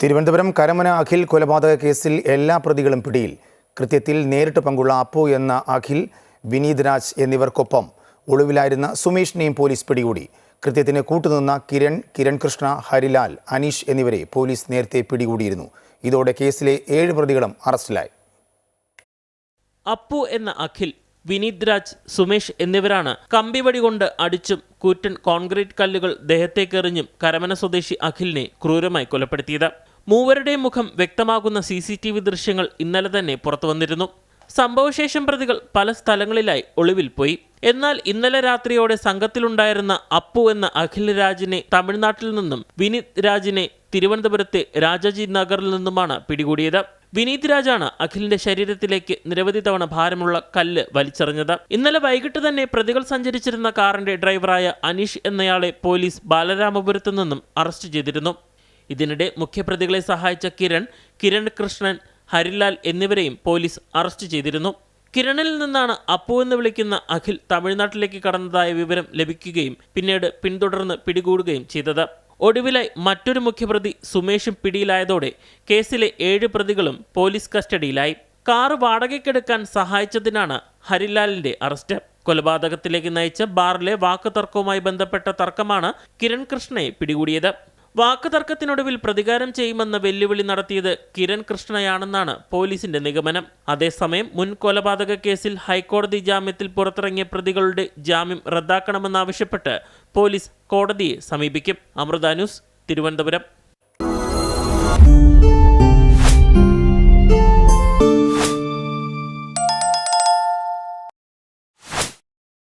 തിരുവനന്തപുരം കരമന അഖിൽ കൊലപാതക കേസിൽ എല്ലാ പ്രതികളും പിടിയിൽ. കൃത്യത്തിൽ നേരിട്ട് പങ്കുള്ള അപ്പു എന്ന അഖിൽ വിനീത് രാജ് എന്നിവർക്കൊപ്പം ഒളിവിലായിരുന്ന സുമേഷിനെയും പോലീസ് പിടികൂടി. കൃത്യത്തിന് കൂട്ടുനിന്ന കിരൺ കിരൺ കൃഷ്ണ ഹരിലാൽ അനീഷ് എന്നിവരെ പോലീസ് നേരത്തെ പിടികൂടിയിരുന്നു. ഇതോടെ കേസിലെ ഏഴ് പ്രതികളും അറസ്റ്റിലായി. അപ്പു എന്ന അഖിൽ വിനീത് രാജ് സുമേഷ് എന്നിവരാണ് കമ്പിവടി കൊണ്ട് അടിച്ചും കൂറ്റൻ കോൺക്രീറ്റ് കല്ലുകൾ ദേഹത്തേക്കെറിഞ്ഞും കരമന സ്വദേശി അഖിലിനെ ക്രൂരമായി കൊലപ്പെടുത്തിയത്. മൂവരുടെയും മുഖം വ്യക്തമാകുന്ന സി സി ടി വി ദൃശ്യങ്ങൾ ഇന്നലെ തന്നെ പുറത്തു വന്നിരുന്നു. സംഭവശേഷം പ്രതികൾ പല സ്ഥലങ്ങളിലായി ഒളിവിൽ പോയി. എന്നാൽ ഇന്നലെ രാത്രിയോടെ സംഘത്തിലുണ്ടായിരുന്ന അപ്പു എന്ന അഖിൽ രാജിനെ തമിഴ്നാട്ടിൽ നിന്നും വിനീത് രാജിനെ തിരുവനന്തപുരത്തെ രാജാജി നഗറിൽ നിന്നുമാണ് പിടികൂടിയത്. വിനീത് രാജാണ് അഖിലിന്റെ ശരീരത്തിലേക്ക് നിരവധി തവണ ഭാരമുള്ള കല്ല് വലിച്ചെറിഞ്ഞത്. ഇന്നലെ വൈകിട്ട് തന്നെ പ്രതികൾ സഞ്ചരിച്ചിരുന്ന കാറിന്റെ ഡ്രൈവറായ അനീഷ് എന്നയാളെ പോലീസ് ബാലരാമപുരത്തു നിന്നും അറസ്റ്റ് ചെയ്തിരുന്നു. ഇതിനിടെ മുഖ്യപ്രതികളെ സഹായിച്ച കിരൺ കിരൺ കൃഷ്ണൻ ഹരിലാൽ എന്നിവരെയും പോലീസ് അറസ്റ്റ് ചെയ്തിരുന്നു. കിരണിൽ നിന്നാണ് അപ്പു എന്ന് വിളിക്കുന്ന അഖിൽ തമിഴ്നാട്ടിലേക്ക് കടന്നതായ വിവരം ലഭിക്കുകയും പിന്നീട് പിന്തുടർന്ന് പിടികൂടുകയും ചെയ്തത്. ഒടുവിലായി മറ്റൊരു മുഖ്യപ്രതി സുമേഷും പിടിയിലായതോടെ കേസിലെ ഏഴ് പ്രതികളും പോലീസ് കസ്റ്റഡിയിലായി. കാറ് വാടകയ്ക്കെടുക്കാൻ സഹായിച്ചതിനാണ് ഹരിലാലിന്റെ അറസ്റ്റ്. കൊലപാതകത്തിലേക്ക് നയിച്ച ബാറിലെ വാക്കുതർക്കവുമായി ബന്ധപ്പെട്ട തർക്കമാണ് കിരൺ കൃഷ്ണയെ പിടികൂടിയത്. വാക്ക് തർക്കത്തിനൊടുവിൽ പ്രതികാരം ചെയ്യുമെന്ന വെല്ലുവിളി നടത്തിയത് കിരൺ കൃഷ്ണയാണെന്നാണ് പോലീസിന്റെ നിഗമനം. അതേസമയം മുൻ കൊലപാതക കേസിൽ ഹൈക്കോടതി ജാമ്യത്തിൽ പുറത്തിറങ്ങിയ പ്രതികളുടെ ജാമ്യം റദ്ദാക്കണമെന്നാവശ്യപ്പെട്ട് പോലീസ് കോടതിയെ സമീപിക്കും. അമൃത ന്യൂസ് തിരുവനന്തപുരം.